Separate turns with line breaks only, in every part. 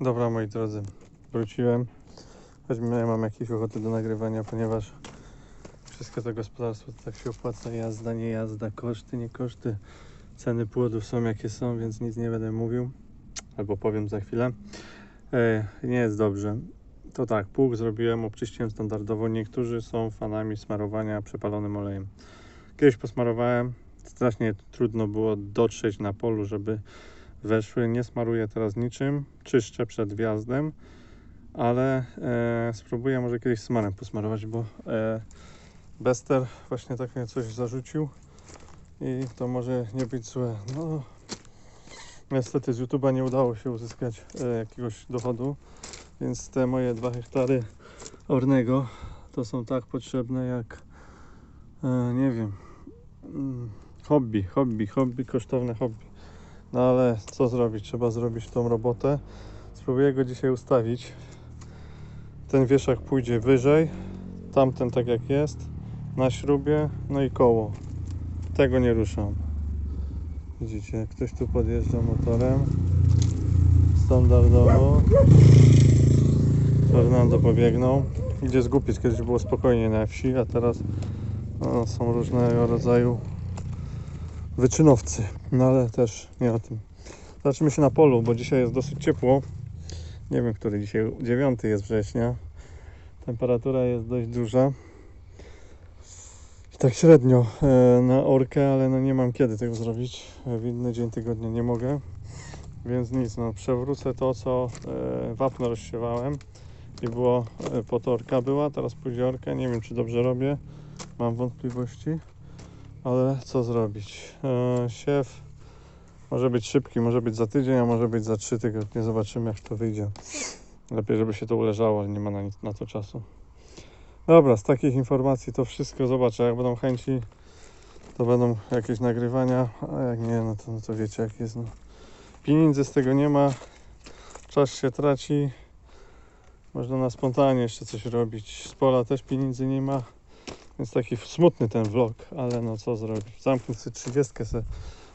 Dobra moi drodzy, wróciłem. Choć nie mam jakiejś ochoty do nagrywania, ponieważ wszystko to gospodarstwo to tak się opłaca. Jazda, nie jazda, koszty, nie koszty. Ceny płodów są jakie są, więc nic nie będę mówił. Albo powiem za chwilę. E, nie jest dobrze. To tak, pług zrobiłem, obczyściłem standardowo. Niektórzy są fanami smarowania przepalonym olejem. Kiedyś posmarowałem. Strasznie trudno było dotrzeć na polu, żeby weszły. Nie smaruję teraz niczym. Czyszczę przed wjazdem. Ale e, spróbuję może kiedyś smarem posmarować, bo e, Bester właśnie takie coś zarzucił i to może nie być złe. No, niestety z YouTube'a nie udało się uzyskać e, jakiegoś dochodu, więc te moje dwa hektary ornego to są tak potrzebne jak e, nie wiem mm, hobby, hobby, hobby, kosztowne hobby. No ale co zrobić? Trzeba zrobić tą robotę. Spróbuję go dzisiaj ustawić. Ten wieszak pójdzie wyżej, tamten tak jak jest, na śrubie, no i koło. Tego nie ruszam. Widzicie, ktoś tu podjeżdża motorem. Standardowo. Fernando pobiegnął. Idzie zgupić, kiedyś było spokojnie na wsi, a teraz no, są różnego rodzaju wyczynowcy. No ale też nie o tym. Zobaczymy się na polu, bo dzisiaj jest dosyć ciepło. Nie wiem, który dzisiaj, 9 jest września. Temperatura jest dość duża. I tak średnio e, na orkę, ale no nie mam kiedy tego zrobić. W inny dzień tygodnia nie mogę. Więc nic, no przewrócę to, co e, wapno rozsiewałem i było e, po to orka była, teraz pójdzie orka. Nie wiem, czy dobrze robię. Mam wątpliwości, ale co zrobić? E, siew może być szybki, może być za tydzień, a może być za trzy tygodnie. Zobaczymy, jak to wyjdzie. Lepiej, żeby się to uleżało, ale nie ma na, nic, na to czasu. Dobra, z takich informacji to wszystko. Zobaczę, jak będą chęci, to będą jakieś nagrywania, a jak nie, no to, no to wiecie, jak jest. No. Pieniędzy z tego nie ma, czas się traci. Można na spontanie jeszcze coś robić. Z pola też pieniędzy nie ma, więc taki smutny ten vlog, ale no co zrobić. Zamknąć sobie 30 se.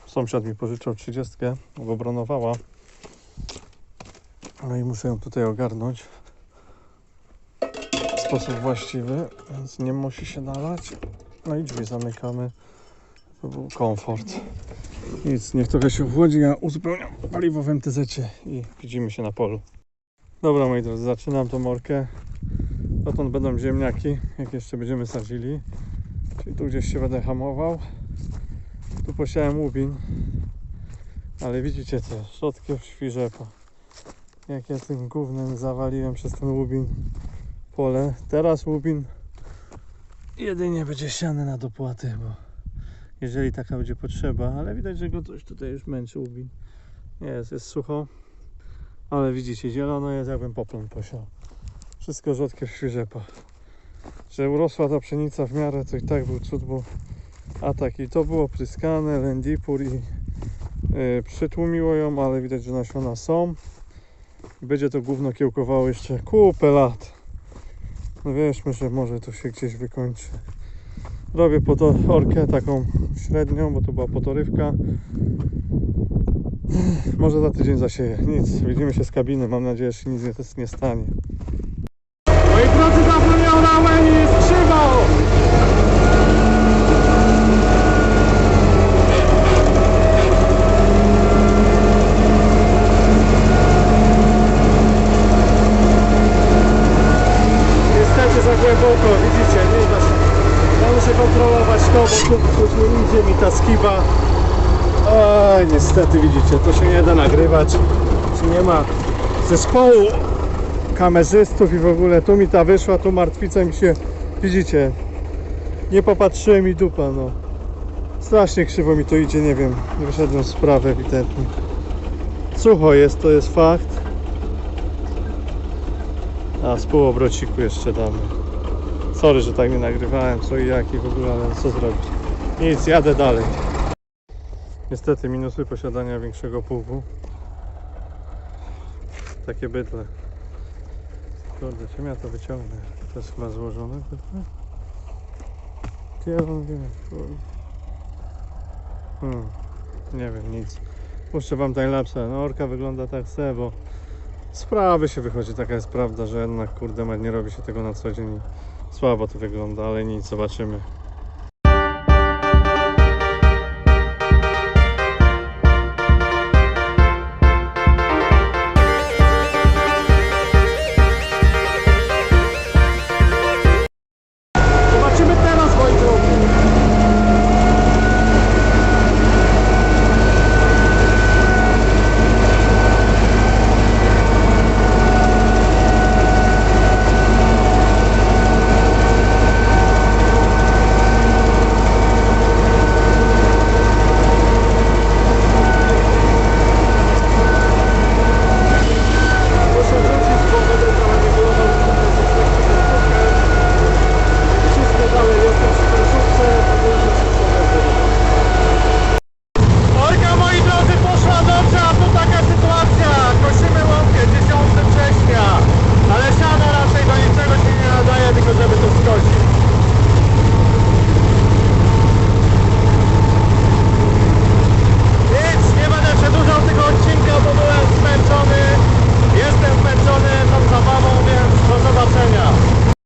Sąsiad mi pożyczał 30, bo bronowała. No i muszę ją tutaj ogarnąć w sposób właściwy, więc nie musi się nalać. No i drzwi zamykamy. To był komfort. Nic, niech trochę się ochłodzi, ja uzupełniam paliwo w MTZ i widzimy się na polu. Dobra moi drodzy, zaczynam tą morkę. Dotąd będą ziemniaki, jak jeszcze będziemy sadzili. Czyli tu gdzieś się będę hamował. Tu posiałem łubin. Ale widzicie co, środkiem świrzepa. Jak ja tym gównem zawaliłem przez ten łubin pole. Teraz łubin jedynie będzie siany na dopłaty, bo jeżeli taka będzie potrzeba, ale widać, że go coś tutaj już męczy łubin. Jest, jest sucho, ale widzicie, zielono jest jakbym poplon posiał. Wszystko rzodkiew świrzepa. Że urosła ta pszenica w miarę, to i tak był cud, bo atak i to było pryskane, lendipur i yy, przytłumiło ją, ale widać, że nasiona są. Będzie to gówno kiełkowało jeszcze kupę lat. No wierzmy, że może to się gdzieś wykończy. Robię orkę taką średnią, bo to była potorywka. Może za tydzień zasieję. Nic, widzimy się z kabiny. Mam nadzieję, że nic nie, nie stanie. Orałem i jest krzywo! Niestety za głęboko, widzicie, nie da się. Muszę kontrolować to, bo tu już nie idzie mi ta niestety widzicie, to się nie da nagrywać. Nie ma zespołu kamerzystów i w ogóle tu mi ta wyszła, tu martwica mi się, widzicie, nie popatrzyłem i dupa, no. Strasznie krzywo mi to idzie, nie wiem, nie wyszedłem z sprawy ewidentnie. Sucho jest, to jest fakt. A z półobrociku jeszcze damy. Sorry, że tak nie nagrywałem, co i jak i w ogóle, ale co zrobić. Nic, jadę dalej. Niestety minusy posiadania większego pługu. Takie bydle. Kurde, czym ja to wyciągnę? To jest chyba złożone bydle? Gdzie ja wam wiem? Hmm, nie wiem, nic. Puszczę wam timelapse. No orka wygląda tak se, bo sprawy się wychodzi, taka jest prawda, że jednak kurde nie robi się tego na co dzień. Słabo to wygląda, ale nic, zobaczymy.